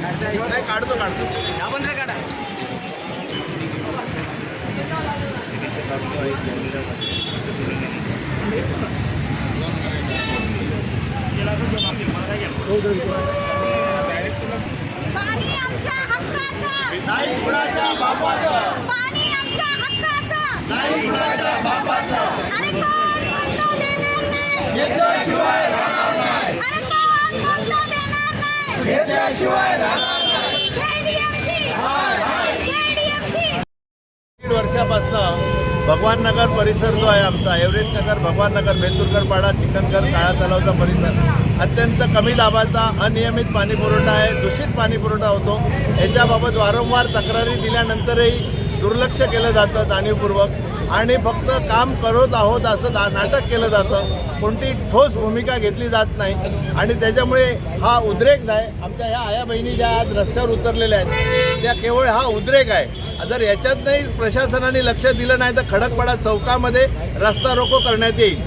नाही काढतो काढतो. आपण रे काढा पाणी आमच्या हक्काचं. नाही कुणाच्या बापाचं पाणी आमच्या हक्काचं नाही कुणाच्या बापाचं अरे कोण कोणतं देणार नाही घेतल्याशिवाय राहणार नाही अरे कोण कोणतं देणार नाही राहणार दीड भगवान नगर परिसर जो आहे आमचा एव्हरेस्ट नगर भगवान नगर बेतुरकर पाडा चिकनकर काळा तलावचा परिसर. अत्यंत कमी दाबाचा अनियमित पाणी पुरवठा आहे दूषित पाणी पुरवठा होतो. याच्याबाबत वारंवार तक्रारी दिल्यानंतरही दुर्लक्ष केलं जातं जाणीवपूर्वक. आणि फक्त काम करत आहोत असं नाटक केलं जातं. कोणती ठोस भूमिका घेतली जात नाही. आणि त्याच्यामुळे हा उद्रेक आहे. आमच्या ह्या आया बहिणी ज्या आज रस्त्यावर उतरलेल्या आहेत त्या केवळ हा उद्रेक आहे. जर याच्यात नाही प्रशासनाने लक्ष दिलं नाही तर खडकपाडा चौकामध्ये रस्ता रोको करण्यात येईल.